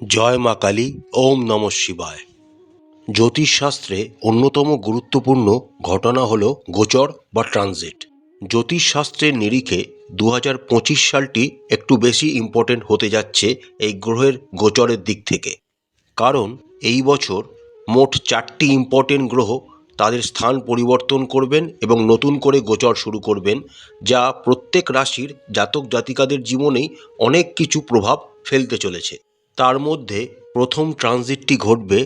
জয় মা কালী, ওম নম শিবায়। জ্যোতিষশাস্ত্রে অন্যতম গুরুত্বপূর্ণ ঘটনা হল গোচর বা ট্রানজিট। জ্যোতিষশাস্ত্রের নিরিখে দু হাজার পঁচিশ সালটি একটু বেশি ইম্পর্টেন্ট হতে যাচ্ছে এই গ্রহের গোচরের দিক থেকে। কারণ এই বছর মোট চারটি ইম্পর্টেন্ট গ্রহ তাদের স্থান পরিবর্তন করবেন এবং নতুন করে গোচর শুরু করবেন, যা প্রত্যেক রাশির জাতক জাতিকাদের জীবনেই অনেক কিছু প্রভাব ফেলতে চলেছে। তার মধ্যে প্রথম ট্রানজিটটি ঘটবে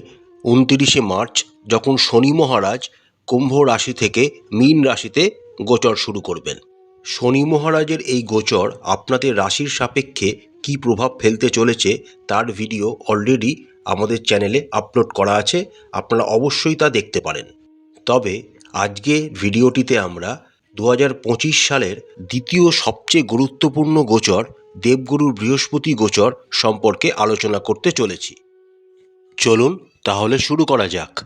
উনতিরিশে মার্চ, যখন শনি মহারাজ কুম্ভ রাশি থেকে মীন রাশিতে গোচর শুরু করবেন। শনি মহারাজের এই গোচর আপনাদের রাশির সাপেক্ষে কী প্রভাব ফেলতে চলেছে তার ভিডিও অলরেডি আমাদের চ্যানেলে আপলোড করা আছে, আপনারা অবশ্যই তা দেখতে পারেন। তবে আজকে ভিডিওটিতে আমরা দু হাজার পঁচিশ সালের দ্বিতীয় সবচেয়ে গুরুত্বপূর্ণ গোচর দেবগুরু বৃহস্পতি গোচর সম্পর্কে আলোচনা করতে চলেছি। চলুন তাহলে শুরু করা যাক।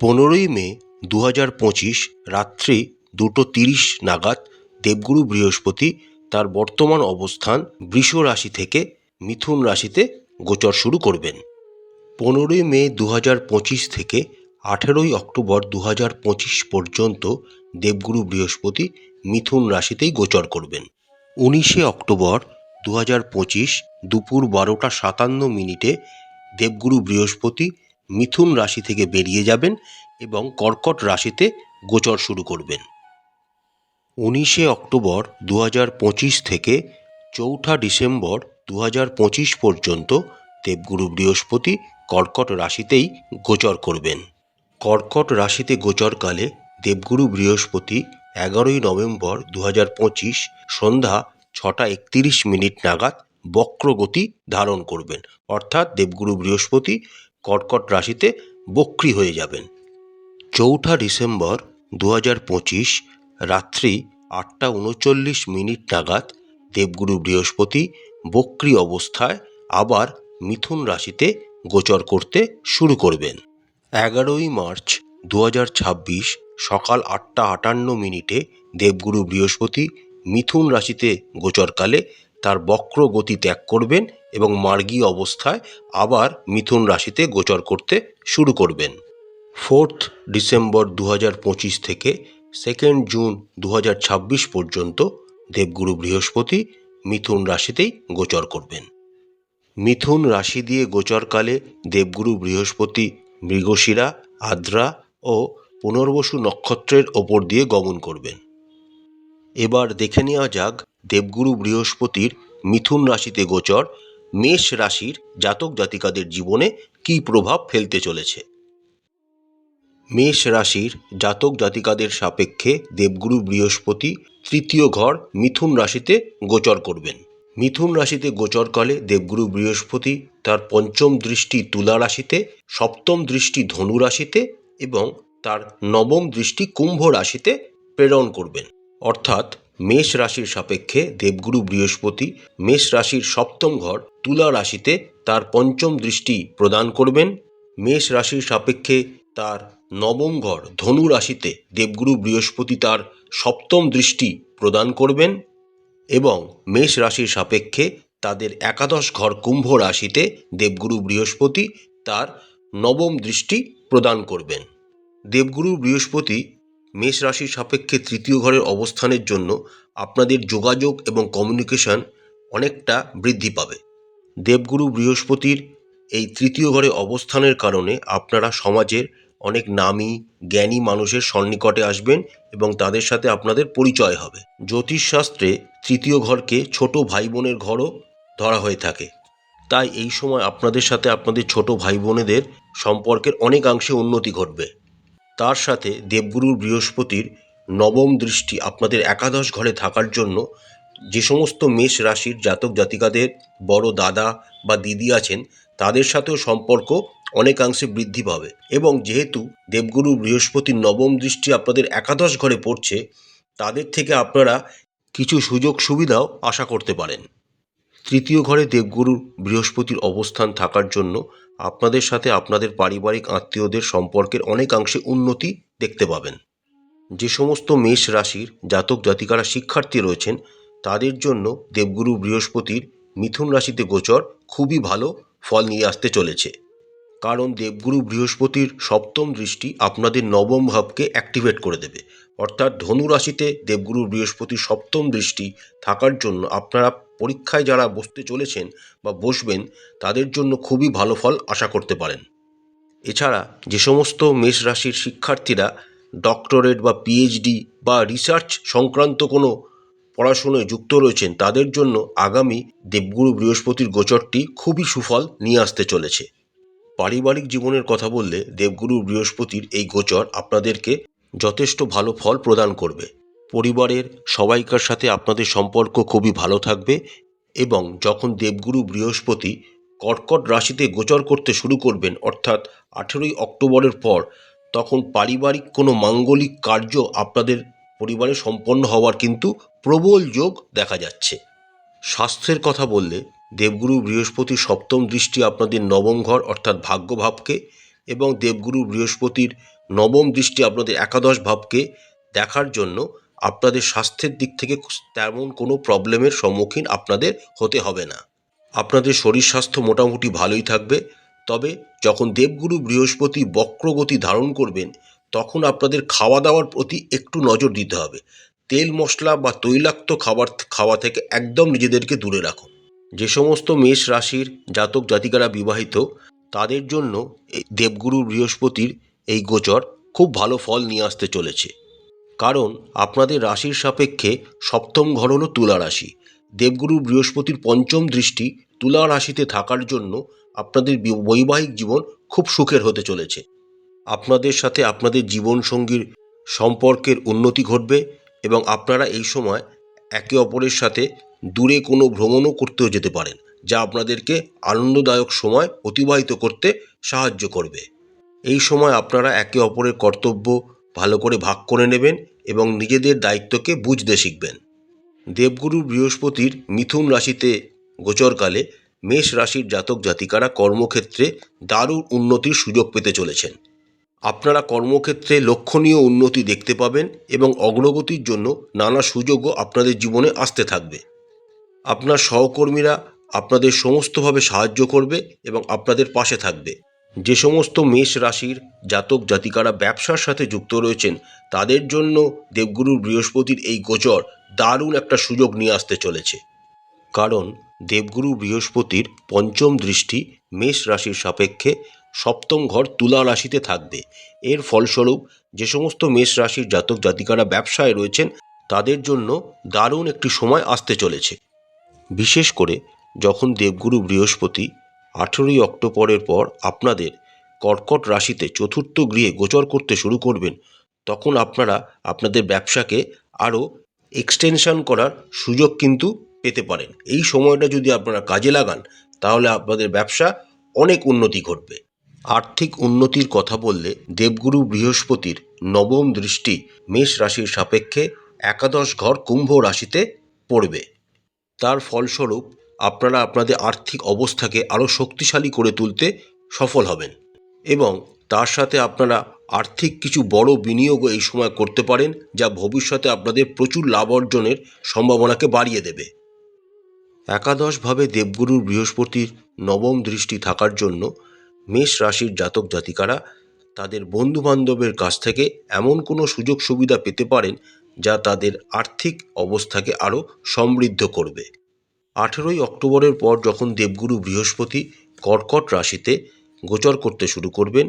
পনেরোই মে দু হাজার পঁচিশ রাত্রি দুটো তিরিশ নাগাদ দেবগুরু বৃহস্পতি তার বর্তমান অবস্থান বৃষ রাশি থেকে মিথুন রাশিতে গোচর শুরু করবেন। পনেরোই মে দু হাজার পঁচিশ থেকে আঠেরোই অক্টোবর দু হাজার পঁচিশ পর্যন্ত দেবগুরু বৃহস্পতি মিথুন রাশিতেই গোচর করবেন। উনিশে অক্টোবর দু হাজার পঁচিশ দুপুর বারোটা সাতান্ন মিনিটে দেবগুরু বৃহস্পতি মিথুন রাশি থেকে বেরিয়ে যাবেন এবং কর্কট রাশিতে গোচর শুরু করবেন। উনিশে অক্টোবর দু হাজার পঁচিশ থেকে চৌঠা ডিসেম্বর দু হাজার পঁচিশ পর্যন্ত দেবগুরু বৃহস্পতি কর্কট রাশিতেই গোচর করবেন। কর্কট রাশিতে গোচরকালে দেবগুরু বৃহস্পতি এগারোই নভেম্বর দু হাজার পঁচিশ সন্ধ্যা ছটা একতিরিশ মিনিট নাগাদ বক্রগতি ধারণ করবেন। অর্থাৎ দেবগুরু বৃহস্পতি কর্কট রাশিতে বক্রী হয়ে যাবেন। চৌঠা ডিসেম্বর দু হাজার পঁচিশ রাত্রি আটটা উনচল্লিশ মিনিট নাগাদ দেবগুরু বৃহস্পতি বক্রী অবস্থায় আবার মিথুন রাশিতে গোচর করতে শুরু করবেন। এগারোই মার্চ দু হাজার ছাব্বিশ সকাল আটটা আটান্ন মিনিটে দেবগুরু বৃহস্পতি মিথুন রাশিতে গোচরকালে তার বক্র গতি ত্যাগ করবেন এবং মার্গী অবস্থায় আবার মিথুন রাশিতে গোচর করতে শুরু করবেন। ফোর্থ ডিসেম্বর দু পঁচিশ থেকে সেকেন্ড জুন দু ছাব্বিশ পর্যন্ত দেবগুরু বৃহস্পতি মিথুন রাশিতেই গোচর করবেন। মিথুন রাশি দিয়ে গোচরকালে দেবগুরু বৃহস্পতি মৃগশিরা, আদ্রা ও পুনর্বসু নক্ষত্রের ওপর দিয়ে গমন করবেন। এবার দেখে নেওয়া যাক দেবগুরু বৃহস্পতির মিথুন রাশিতে গোচর, মেষ রাশির জাতক জাতিকাদের জীবনে কী প্রভাব ফেলতে চলেছে। মেষ রাশির জাতক জাতিকাদের সাপেক্ষে দেবগুরু বৃহস্পতি তৃতীয় ঘর মিথুন রাশিতে গোচর করবেন। মিথুন রাশিতে গোচরকালে দেবগুরু বৃহস্পতি তার পঞ্চম দৃষ্টি তুলা রাশিতে, সপ্তম দৃষ্টি ধনু রাশিতে এবং তার নবম দৃষ্টি কুম্ভ রাশিতে প্রেরণ করবেন। অর্থাৎ মেষ রাশির সাপেক্ষে দেবগুরু বৃহস্পতি মেষ রাশির সপ্তম ঘর তুলা রাশিতে তার পঞ্চম দৃষ্টি প্রদান করবেন। মেষ রাশির সাপেক্ষে তার নবম ঘর ধনু রাশিতে দেবগুরু বৃহস্পতি তার সপ্তম দৃষ্টি প্রদান করবেন এবং মেষ রাশির সাপেক্ষে তাদের একাদশ ঘর কুম্ভ রাশিতে দেবগুরু বৃহস্পতি তার নবম দৃষ্টি প্রদান করবেন। দেবগুরু বৃহস্পতি মেষ রাশির সাপেক্ষে তৃতীয় ঘরের অবস্থানের জন্য আপনাদের যোগাযোগ এবং কমিউনিকেশন অনেকটা বৃদ্ধি পাবে। দেবগুরু বৃহস্পতির এই তৃতীয় ঘরে অবস্থানের কারণে আপনারা সমাজের অনেক নামী, জ্ঞানী মানুষের সন্নিকটে আসবেন এবং তাদের সাথে আপনাদের পরিচয় হবে। জ্যোতিষশাস্ত্রে তৃতীয় ঘরকে ছোট ভাই বোনের ঘরও ধরা হয়ে থাকে। তাই এই সময় আপনাদের সাথে আপনাদের ছোট ভাই বোনেদের সম্পর্কের অনেকাংশে উন্নতি ঘটবে। তার সাথে দেবগুরুর বৃহস্পতির নবম দৃষ্টি আপনাদের একাদশ ঘরে থাকার জন্য যে সমস্ত মেষ রাশির জাতক জাতিকাদের বড় দাদা বা দিদি আছেন, তাদের সাথেও সম্পর্ক অনেকাংশে বৃদ্ধি পাবে। এবং যেহেতু দেবগুরু বৃহস্পতির নবম দৃষ্টি আপনাদের একাদশ ঘরে পড়ছে, তাদের থেকে আপনারা কিছু সুযোগ সুবিধাও আশা করতে পারেন। তৃতীয় ঘরে দেবগুরু বৃহস্পতির অবস্থান থাকার জন্য আপনাদের সাথে আপনাদের পারিবারিক আত্মীয়দের সম্পর্কের অনেকাংশে উন্নতি দেখতে পাবেন। যে সমস্ত মেষ রাশির জাতক জাতিকারা শিক্ষার্থী রয়েছেন, তাদের জন্য দেবগুরু বৃহস্পতির মিথুন রাশিতে গোচর খুবই ভালো ফল নিয়ে আসতে চলেছে। কারণ দেবগুরু বৃহস্পতির সপ্তম দৃষ্টি আপনাদের নবম ভাবকে অ্যাক্টিভেট করে দেবে। অর্থাৎ ধনু রাশিতে দেবগুরু বৃহস্পতির সপ্তম দৃষ্টি থাকার জন্য আপনারা পরীক্ষায় যারা বসতে চলেছেন বা বসবেন, তাদের জন্য খুবই ভালো ফল আশা করতে পারেন। এছাড়া যে সমস্ত মেষ রাশির শিক্ষার্থীরা ডক্টরেট বা পিএইচডি বা রিসার্চ সংক্রান্ত কোনো পড়াশুনোয় যুক্ত রয়েছেন, তাদের জন্য আগামী দেবগুরু বৃহস্পতির গোচরটি খুবই সুফল নিয়ে আসতে চলেছে। পারিবারিক জীবনের কথা বললে দেবগুরু বৃহস্পতির এই গোচর আপনাদেরকে যথেষ্ট ভালো ফল প্রদান করবে। পরিবারের সবাইকার সাথে আপনাদের সম্পর্ক খুবই ভালো থাকবে এবং যখন দেবগুরু বৃহস্পতি কর্কট রাশিতে গোচর করতে শুরু করবেন, অর্থাৎ আঠেরোই অক্টোবরের পর, তখন পারিবারিক কোনো মাঙ্গলিক কার্য আপনাদের পরিবারে সম্পন্ন হওয়ার কিন্তু প্রবল যোগ দেখা যাচ্ছে। স্বাস্থ্যের কথা বললে, দেবগুরু বৃহস্পতি সপ্তম দৃষ্টি আপনাদের নবম ঘর, অর্থাৎ ভাগ্যভাবকে এবং দেবগুরু বৃহস্পতির নবম দৃষ্টি আপনাদের একাদশ ভাবকে দেখার জন্য আপনাদের স্বাস্থ্যের দিক থেকে তেমন কোনো প্রবলেমের সম্মুখীন আপনাদের হতে হবে না। আপনাদের শরীর স্বাস্থ্য মোটামুটি ভালোই থাকবে। তবে যখন দেবগুরু বৃহস্পতি বক্রগতি ধারণ করবেন, তখন আপনাদের খাওয়া দাওয়ার প্রতি একটু নজর দিতে হবে। তেল মশলা বা তৈলাক্ত খাবার খাওয়া থেকে একদম নিজেদেরকে দূরে রাখুন। যে সমস্ত মেষ রাশির জাতক জাতিকারা বিবাহিত তাদের জন্য দেবগুরু বৃহস্পতির এই গোচর খুব ভালো ফল নিয়ে আসতে চলেছে। কারণ আপনাদের রাশির সাপেক্ষে সপ্তম ঘর হলো তুলা রাশি। দেবগুরু বৃহস্পতির পঞ্চম দৃষ্টি তুলা রাশিতে থাকার জন্য আপনাদের বৈবাহিক জীবন খুব সুখের হতে চলেছে। আপনাদের সাথে আপনাদের জীবনসঙ্গীর সম্পর্কের উন্নতি ঘটবে এবং আপনারা এই সময় একে অপরের সাথে দূরে কোনো ভ্রমণও করতেও যেতে পারেন। যা আপনাদেরকে আনন্দদায়ক সময় অতিবাহিত করতে সাহায্য করবে। এই সময় আপনারা একে অপরের কর্তব্য ভালো করে ভাগ করে নেবেন এবং নিজেদের দায়িত্বকে বুঝতে শিখবেন। দেবগুরু বৃহস্পতির মিথুন রাশিতে গোচরকালে মেষ রাশির জাতক জাতিকারা কর্মক্ষেত্রে দারুণ উন্নতির সুযোগ পেতে চলেছেন। আপনারা কর্মক্ষেত্রে লক্ষণীয় উন্নতি দেখতে পাবেন এবং অগ্রগতির জন্য নানা সুযোগও আপনাদের জীবনে আসতে থাকবে। আপনার সহকর্মীরা আপনাদের সমস্তভাবে সাহায্য করবে এবং আপনাদের পাশে থাকবে। যে সমস্ত মেষ রাশির জাতক জাতিকারা ব্যবসার সাথে যুক্ত রয়েছেন, তাদের জন্য দেবগুরু বৃহস্পতির এই গোচর দারুণ একটা সুযোগ নিয়ে আসতে চলেছে। কারণ দেবগুরু বৃহস্পতির পঞ্চম দৃষ্টি মেষ রাশির সাপেক্ষে সপ্তম ঘর তুলা রাশিতে থাকবে। এর ফলস্বরূপ যে সমস্ত মেষ রাশির জাতক জাতিকারা ব্যবসায় রয়েছেন, তাদের জন্য দারুণ একটি সময় আসতে চলেছে। বিশেষ করে যখন দেবগুরু বৃহস্পতি আঠেরোই অক্টোবরের পর আপনাদের কর্কট রাশিতে চতুর্থ গৃহে গোচর করতে শুরু করবেন, তখন আপনারা আপনাদের ব্যবসাকে আরও এক্সটেনশন করার সুযোগ কিন্তু পেতে পারেন। এই সময়টা যদি আপনারা কাজে লাগান, তাহলে আপনাদের ব্যবসা অনেক উন্নতি ঘটবে। আর্থিক উন্নতির কথা বললে দেবগুরু বৃহস্পতির নবম দৃষ্টি মেষ রাশির সাপেক্ষে একাদশ ঘর কুম্ভ রাশিতে পড়বে। তার ফলস্বরূপ আপনারা আপনাদের আর্থিক অবস্থাকে আরও শক্তিশালী করে তুলতে সফল হবেন এবং তার সাথে আপনারা আর্থিক কিছু বড় বিনিয়োগও এই সময় করতে পারেন যা ভবিষ্যতে আপনাদের প্রচুর লাভ অর্জনের সম্ভাবনাকে বাড়িয়ে দেবে। একাদশভাবে দেবগুরুর বৃহস্পতির নবম দৃষ্টি থাকার জন্য মেষ রাশির জাতক জাতিকারা তাদের বন্ধুবান্ধবের কাছ থেকে এমন কোনো সুযোগ সুবিধা পেতে পারেন যা তাদের আর্থিক অবস্থাকে আরও সমৃদ্ধ করবে। আঠেরোই অক্টোবরের পর যখন দেবগুরু বৃহস্পতি কর্কট রাশিতে গোচর করতে শুরু করবেন,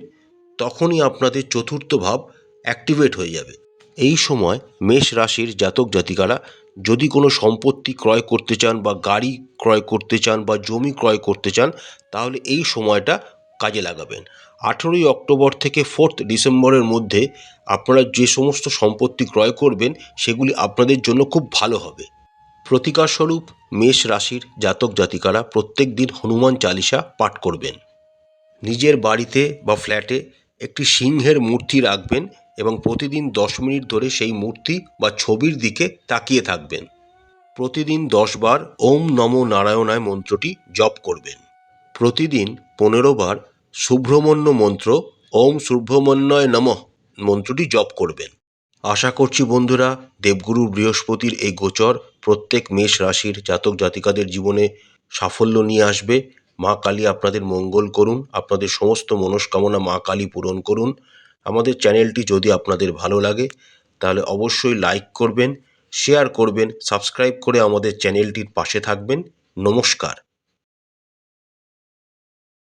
তখনই আপনাদের চতুর্থ ভাব অ্যাক্টিভেট হয়ে যাবে। এই সময় মেষ রাশির জাতক জাতিকারা যদি কোনো সম্পত্তি ক্রয় করতে চান বা গাড়ি ক্রয় করতে চান বা জমি ক্রয় করতে চান, তাহলে এই সময়টা কাজে লাগাবেন। আঠেরোই অক্টোবর থেকে ফোর্থ ডিসেম্বরের মধ্যে আপনারা যে সমস্ত সম্পত্তি ক্রয় করবেন, সেগুলি আপনাদের জন্য খুব ভালো হবে। প্রতিকারস্বরূপ মেষ রাশির জাতক জাতিকারা প্রত্যেক দিন হনুমান চালিসা পাঠ করবেন। নিজের বাড়িতে বা ফ্ল্যাটে একটি সিংহের মূর্তি রাখবেন এবং প্রতিদিন দশ মিনিট ধরে সেই মূর্তি বা ছবির দিকে তাকিয়ে থাকবেন। প্রতিদিন দশ বার ওম নমো নারায়ণায় মন্ত্রটি জপ করবেন। প্রতিদিন পনেরো বার সুব্রহ্মণ্য মন্ত্র, ওম সুব্রহ্মণ্যয় নমঃ মন্ত্রটি জপ করবেন। আশা করছি বন্ধুরা দেবগুরু বৃহস্পতির এই গোচর প্রত্যেক মেষ রাশির জাতক জাতিকাদের জীবনে সাফল্য নিয়ে আসবে। মা কালী আপনাদের মঙ্গল করুন, আপনাদের সমস্ত মনস্কামনা মা কালী পূরণ করুন। আমাদের চ্যানেলটি যদি আপনাদের ভালো লাগে, তাহলে অবশ্যই লাইক করবেন, শেয়ার করবেন, সাবস্ক্রাইব করে আমাদের চ্যানেলটির পাশে থাকবেন। নমস্কার।